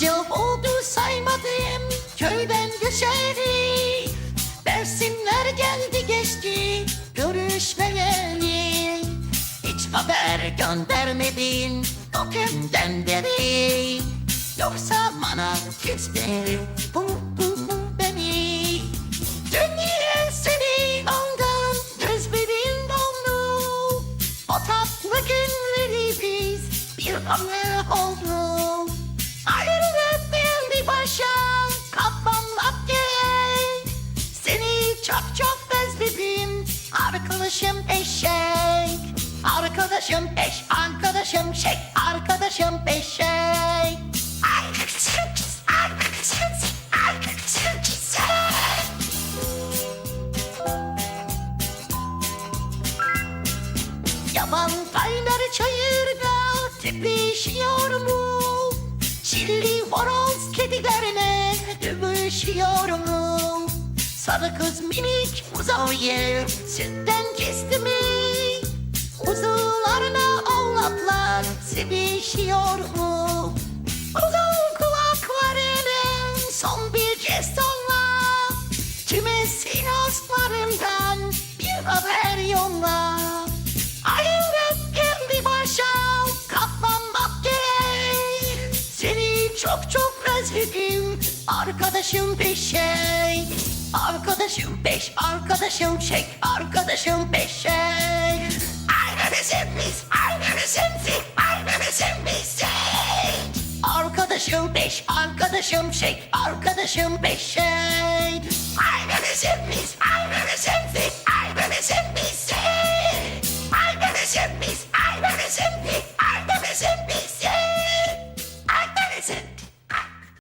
Yıl oldu saymadığım köyden göçeri. Dersimler geldi geçti görüşmeyeli. Hiç haber göndermedin o günden beri. Yoksa bana küstü bu, bu, bu beni. Dünya seni ondan gözlerin dondu O tatlı günleri biz bir anne oldu Arkadaşım eşek Arkadaşım eş Arkadaşım şey Arkadaşım eşek Yaban kaynar çayırda tepişiyor mu? Çilli horoz kedilerine dövüşüyor mu? Sarı kız minik uzayır sütten kesti mi? Kuzularına oğlaklar sevişiyor mu? Uzun kulaklarının son bir kez sonra Tüme sinaslarından bir haber yolla Ayrılık kendi başa katlanmak gerek Seni çok çok özledim arkadaşım peşey Arkadaşım peş, arkadaşım çek, arkadaşım peşey Arkadaşım biz, arkadaşım sik, arkadaşım sik Arkadaşım beş, arkadaşım çek, arkadaşım beşey Arkadaşım biz, arkadaşım